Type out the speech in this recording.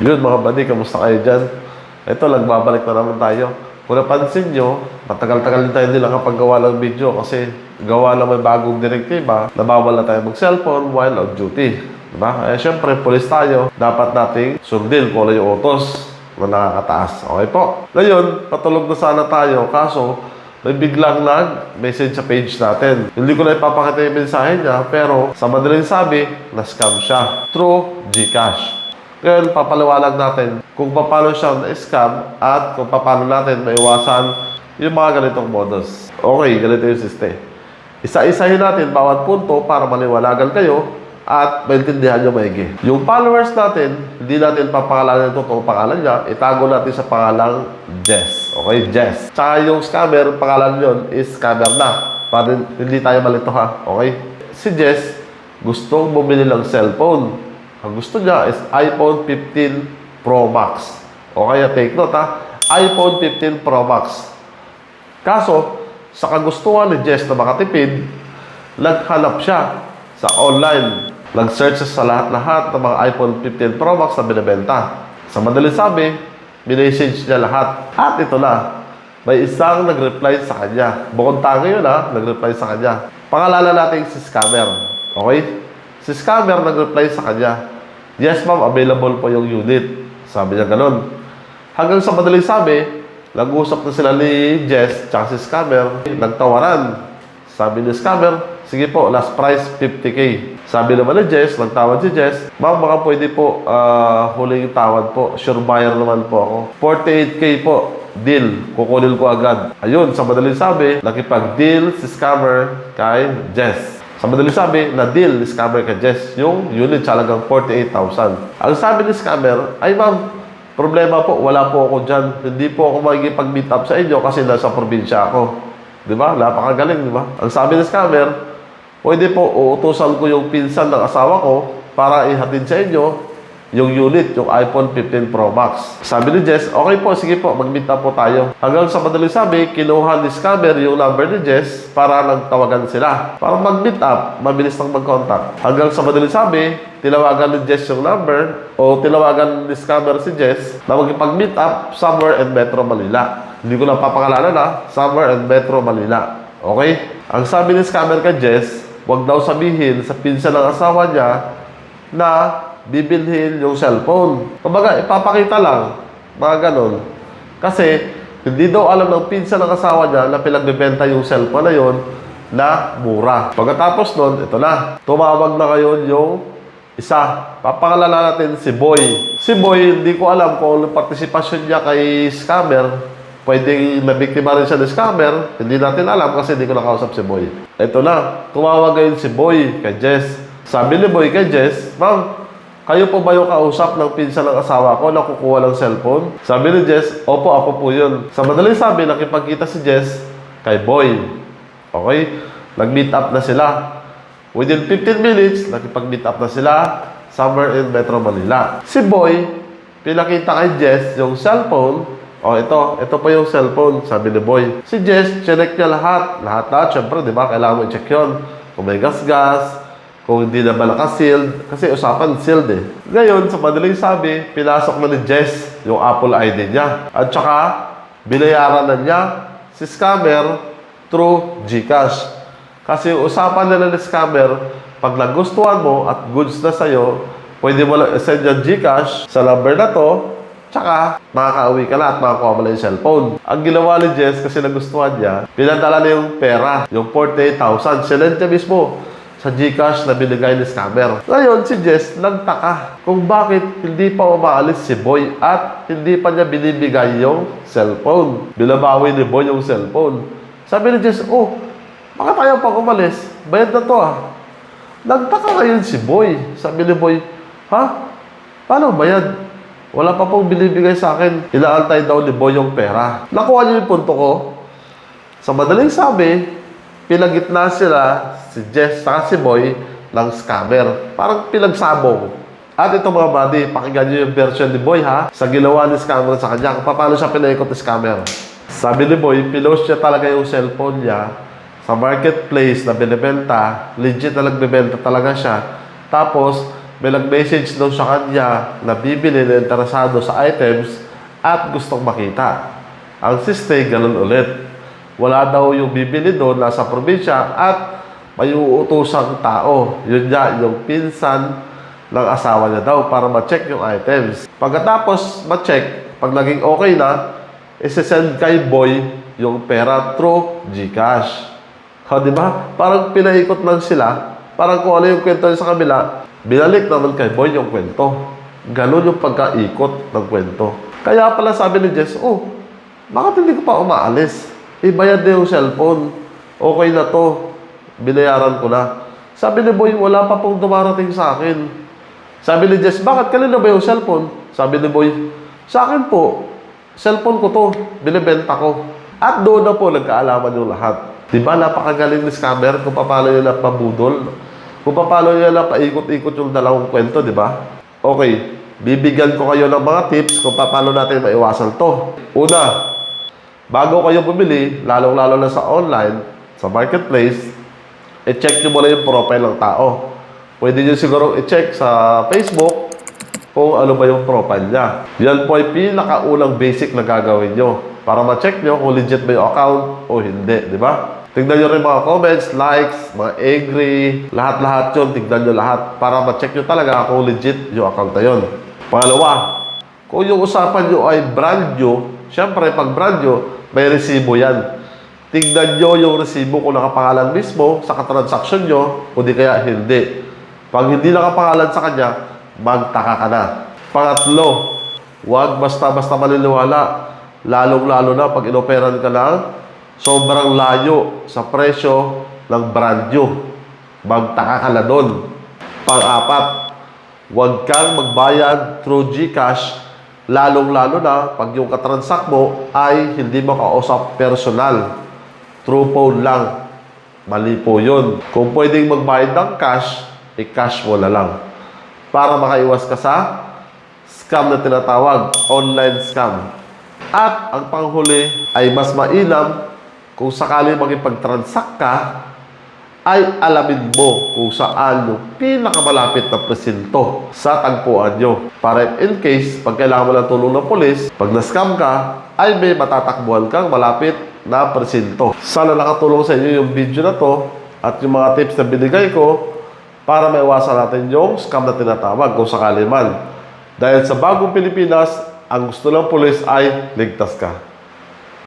Yun mga buddy, kamusta kayo dyan? Ito, nagbabalik na naman tayo. Kung napansin nyo, matagal-tagal din tayo hindi nakapaggawa ng video kasi gawa lang may bagong direktiba na bawal na tayo mag-cellphone while on duty. Diba? Eh, syempre, police tayo. Dapat nating sundin kung ano yung utos na nakakataas. Okay po. Ngayon, patulog na sana tayo. Kaso, may biglang nag-message sa page natin. Hindi ko na ipapakita yung mensahe niya, pero sa madaling sabi, na-scam siya through GCash. Ngayon, papaliwanag natin kung paano siya na-scam at kung paano natin maiwasan yung mga ganitong modus. Okay, ganito yung system. Isa-isahin natin bawat punto para maliwanagan kayo at maintindihan nyo maigi. Yung followers natin, hindi natin papangalanan yung totoong pangalan niya, itago natin sa pangalang Jess. Okay, Jess. Tsaka yung scammer, pangalan yun is scammer na. Para hindi tayo malito ha. Okay? Si Jess, gustong bumili ng cellphone. Ang gusto niya is iPhone 15 Pro Max. Okay, take note ha. iPhone 15 Pro Max. Kaso, sa kagustuhan ni Jess na makatipid, naghanap siya sa online. Nag-search siya sa lahat-lahat ng mga iPhone 15 Pro Max na binibenta. Sa madaling sabi, minessage niya lahat. At ito na, may isang nag-reply sa kanya. Bukod tango yun ha, nag-reply sa kanya. Pangalanan natin si Scammer. Okay? Si Scammer nag-reply sa kanya. Yes ma'am, available po yung unit. Sabi niya ganun. Hanggang sa madaling sabi, nag-usap na sila ni Jess tsaka si Scammer. Nagtawaran. Sabi ni Scammer, sige po, last price 50k. Sabi naman ni Jess, nagtawad si Jess, ma'am baka pwede po ah, huling tawad po. Sure buyer naman po ako. 48k po. Deal. Kukunin ko agad. Ayun, sa madaling sabi, nakipag-deal si Scammer kay Jess. Sa madaling sabi, na deal ni scammer kay Jess yung unit talagang 48,000. Ang sabi ni scammer, ay ma'am, problema po, wala po ako dyan. Hindi po ako magiging-meet up sa inyo kasi nasa probinsya ako. Di ba? Napakagaling, di ba? Ang sabi ni scammer, pwede po uutusan ko yung pinsan ng asawa ko para ihatid sa inyo yung unit, yung iPhone 15 Pro Max. Sabi ni Jess, okay po, sige po, mag-meet po tayo. Hanggang sa madaling sabi, kinuha ni scammer yung number ni Jess para nagtawagan sila. Para mag-meet up, mabilis nang mag-contact. Hanggang sa madaling sabi, tinawagan ni Jess yung number o tinawagan ni scammer si Jess na magpag-meet up somewhere in Metro Manila. Hindi ko na papakalanan ha, somewhere in Metro Manila. Okay? Ang sabi ni scammer kay Jess, wag daw sabihin sa pinsan ng asawa niya na bibilhin yung cellphone. Kumbaga, ipapakita lang, mga ganon. Kasi, hindi daw alam ng pinsan ng asawa niya na pinagbebenta yung cellphone na yon na mura. Pagkatapos nun, ito na. Tumawag na ngayon yung isa. Papangalala natin si Boy. Si Boy, hindi ko alam kung anong partisipasyon niya kay scammer. Pwedeng nabiktima rin siya ng scammer. Hindi natin alam kasi hindi ko nakausap si Boy. Ito na. Tumawag ngayon si Boy kay Jess. Sabi ni Boy kay Jess, Ma'am, kayo po ba yung kausap ng pinsan ng asawa ko na kukuha ng cellphone? Sabi ni Jess, Opo, ako po yun. Sa madaling sabi, nakipagkita si Jess kay Boy. Okay? Nag-meet up na sila. Within 15 minutes, nakipag-meet up na sila somewhere in Metro Manila. Si Boy, pinakita kay Jess yung cellphone. Oh, ito. Ito pa yung cellphone, sabi ni Boy. Si Jess, chinek niya lahat. Lahat-lahat, syempre, di ba? Kailangan mo i-check yun. Kung may gas-gas, kung hindi na ba naka-sealed. Kasi usapan, sealed eh. Ngayon, sa madaling sabi, pinasok na ni Jess yung Apple ID niya. At saka, binayaran na niya si scammer through GCash. Kasi usapan nila ni scammer, pag nagustuhan mo at goods na sa'yo, pwede mo lang send yung GCash sa number na to, tsaka makakauwi ka na at makakuha mo na yung cellphone. Ang ginawa ni Jess kasi nagustuhan niya, pinadala niya yung pera, yung 48,000. Sinend niya mismo sa GCash na binigay ni scammer. Ngayon, si Jess nagtaka kung bakit hindi pa umaalis si Boy at hindi pa niya binibigay yung cellphone. Binabawi ni Boy yung cellphone. Sabi ni Jess, oh, bakit ayaw pa umalis? Bayad na to ah. Nagtaka ngayon si Boy. Sabi ni Boy, ha? Paano bayad? Wala pa pong binibigay sa akin. Inaantay daw ni Boy yung pera. Nakuha niyo yung punto ko. Sa madaling sabi, pinagitna sila, si Jess at si Boy, ng scammer. Parang pinagsabong. At ito mga buddy, pakinggan nyo yung version ni Boy ha, sa ginawa ni scammer sa kanya, kung paano siya pinaikot ni scammer. Sabi ni Boy, pinost niya talaga yung cellphone niya sa marketplace na binibenta, legit na nagbibenta talaga siya. Tapos, may nag-message daw sa kanya na bibili na interesado sa items at gustong makita. Ang siste, ganun ulit. Wala daw yung bibili doon, nasa probinsya at may uutosang tao. Yun niya, yung pinsan ng asawa niya daw para ma-check yung items. Pagkatapos ma-check, pag naging okay na, isi-send kay boy yung pera through GCash. Ha, di ba? Parang pinaikot lang sila. Parang kung ano yung kwento niya sa kabila, binalik naman kay boy yung kwento. Ganon yung pagkaikot ng kwento. Kaya pala sabi ni Jess, oh, bakit hindi ko pa umaalis? Ibayad na yung cellphone. Okay na to. Binayaran ko na. Sabi ni Boy, wala pa pong dumarating sa akin. Sabi ni Jess, bakit kanina ba yung cellphone? Sabi ni Boy, sa akin po, cellphone ko to, binibenta ko. At doon na po nagkaalaman yung lahat. Di ba napakagaling ni scammer kung paano yun napabudol? Kung paano yun napaikot-ikot yung dalawang kwento, di ba? Okay, bibigyan ko kayo ng mga tips kung paano natin maiwasan to. Una, bago kayo bumili, lalong-lalo na sa online, sa marketplace, i-check nyo muna yung profile ng tao. Pwede nyo siguro i-check sa Facebook kung ano ba yung profile niya. Yan po ay pinakaunang basic na gagawin nyo para ma-check nyo kung legit ba yung account o hindi, di ba? Tignan nyo rin mga comments, likes, mga agree, lahat-lahat yun, tignan nyo lahat para ma-check nyo talaga kung legit yung account na yun. Pangalawa, kung yung usapan nyo ay brand new, syempre pag brand new, may resibo yan. Tignan nyo yung resibo kung nakapangalan mismo sa katransaksyon nyo, o di kaya hindi. Pag hindi nakapangalan sa kanya, magtaka ka na. Pangatlo, huwag basta-basta maniniwala. Lalong-lalo na pag inoperan ka ng sobrang layo sa presyo ng brand new. Magtaka ka na doon. Pang-apat, huwag kang magbayad through GCash lalong-lalo na pag yung katransak mo ay hindi mo kausap personal. Through phone lang. Mali po yun. Kung pwedeng magbayad ng cash, i-cash mo na lang. Para makaiwas ka sa scam na tinatawag, online scam. At ang panghuli ay mas mainam kung sakali makipag-transact ka, ay alamin mo kung saan yung pinakamalapit na presinto sa tagpuan nyo. Para in case, pag kailangan mo ng tulong ng polis, pag na-scam ka, ay may matatakbuhan kang malapit na presinto. Sana nakatulong sa inyo yung video na to at yung mga tips na binigay ko para maiwasan natin yung scam na tinatawag kung sakali man. Dahil sa bagong Pilipinas, ang gusto ng polis ay ligtas ka.